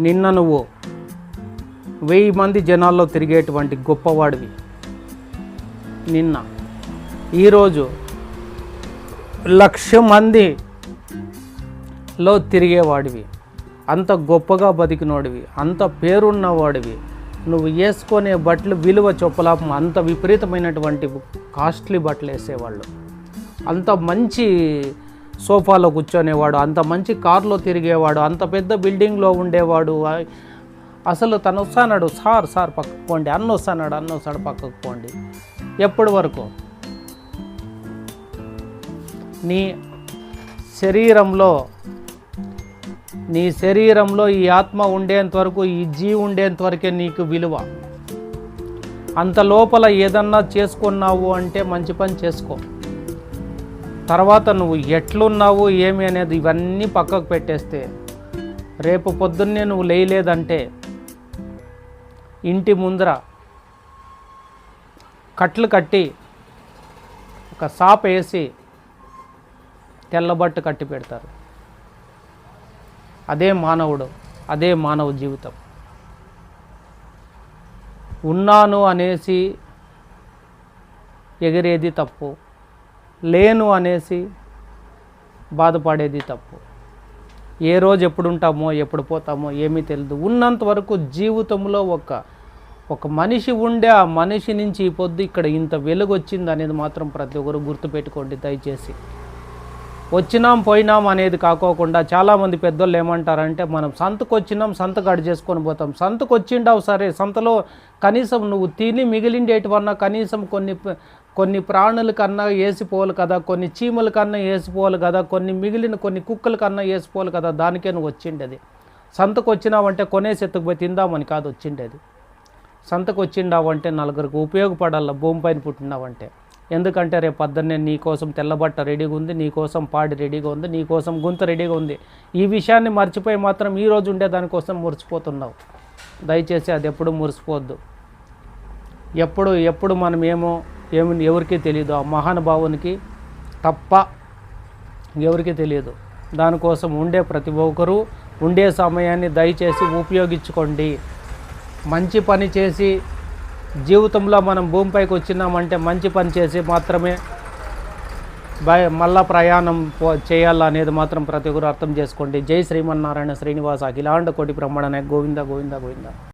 నిన్న నువ్వు వెయ్యి మంది జనాల్లో తిరిగేటువంటి గొప్పవాడివి. నిన్న. ఈరోజు లక్ష మందిలో తిరిగేవాడివి. అంత గొప్పగా బతికినోడివి. అంత పేరున్నవాడివి. నువ్వు వేసుకునే బట్టలు విలువ చొప్పలాపం అంత విపరీతమైనటువంటి కాస్ట్లీ బట్టలు వేసేవాళ్ళు. అంత మంచి సోఫాలో కూర్చొనేవాడు అంత మంచి కారులో తిరిగేవాడు అంత పెద్ద బిల్డింగ్లో ఉండేవాడు. అసలు తను వస్తాడు సార్ సార్ పక్కకు పోండి అన్న వస్తాడు అన్న వస్తాడు పక్కకు పోండి. ఎప్పటి వరకు? నీ శరీరంలో నీ శరీరంలో ఈ ఆత్మ ఉండేంత వరకు ఈ జీ ఉండేంత వరకే నీకు విలువ. అంత లోపల ఏదన్నా చేసుకున్నావు అంటే మంచి పని చేసుకో. తర్వాత నువ్వు ఎట్లున్నావు ఏమి అనేది ఇవన్నీ పక్కకు పెట్టేస్తే రేపు పొద్దున్నే నువ్వు లేయలేదంటే ఇంటి ముందర కట్లు కట్టి ఒక సాప్ వేసి తెల్లబట్టు కట్టి పెడతారు. అదే మానవుడు అదే మానవ జీవితం. ఉన్నాను అనేసి ఎగిరేది తప్పు. లేను అనేసి బాధపడేది తప్పు. ఏ రోజు ఎప్పుడు ఉంటామో ఎప్పుడు పోతామో ఏమీ తెలియదు ఉన్నంత వరకు జీవితంలో ఒక ఒక మనిషి ఉండే ఆ మనిషి నుంచి ఈ పొద్దు ఇక్కడ ఇంత వెలుగు వచ్చింది అనేది మాత్రం ప్రతి ఒక్కరు గుర్తుపెట్టుకోండి దయచేసి. వచ్చినాం పోయినాం అనేది కాకోకుండా చాలామంది పెద్దోళ్ళు ఏమంటారంటే మనం సంతకు వచ్చినాం సంత గడి చేసుకొని పోతాం. సంతకు వచ్చిండావు సరే సంతలో కనీసం నువ్వు తిని మిగిలిండేటివన్నా కనీసం కొన్ని కొన్ని ప్రాణుల కన్నా వేసిపోవాలి కదా కొన్ని చీమల కన్నా వేసిపోవాలి కదా కొన్ని మిగిలిన కొన్ని కుక్కల కన్నా వేసిపోవాలి కదా దానికే నువ్వు వచ్చిండేది. సంతకు వచ్చినావంటే కొనేసి ఎత్తుకుపోయి తిందామని కాదు వచ్చిండేది. సంతకు వచ్చిండావంటే నలుగురికి ఉపయోగపడాల భూమి పైన పుట్టినావంటే. ఎందుకంటే రేపు పొద్దున్నే నీకోసం తెల్లబట్ట రెడీగా ఉంది నీకోసం పాడి రెడీగా ఉంది నీ కోసం గుంత రెడీగా ఉంది. ఈ విషయాన్ని మర్చిపోయి మాత్రం ఈరోజు ఉండే దానికోసం మురిసిపోతున్నావు. దయచేసి అది ఎప్పుడు మురిసిపోద్దు ఎప్పుడు ఎప్పుడు మనం ఏమో ఏమి ఎవరికి తెలియదు ఆ మహానుభావునికి తప్ప ఎవరికి తెలియదు దానికోసం ఉండే ప్రతి ఒక్కరూ ఉండే సమయాన్ని దయచేసి ఉపయోగించుకోండి. మంచి పని చేసి జీవితంలో మనం భూమిపైకి వచ్చినామంటే మంచి పని చేసి మాత్రమే బయ మళ్ళా ప్రయాణం పో చేయాలనేది మాత్రం ప్రతి ఒక్కరు అర్థం చేసుకోండి. జై శ్రీమన్నారాయణ శ్రీనివాస అఖిలాండ కోటి బ్రహ్మణ గోవింద గోవింద గోవింద.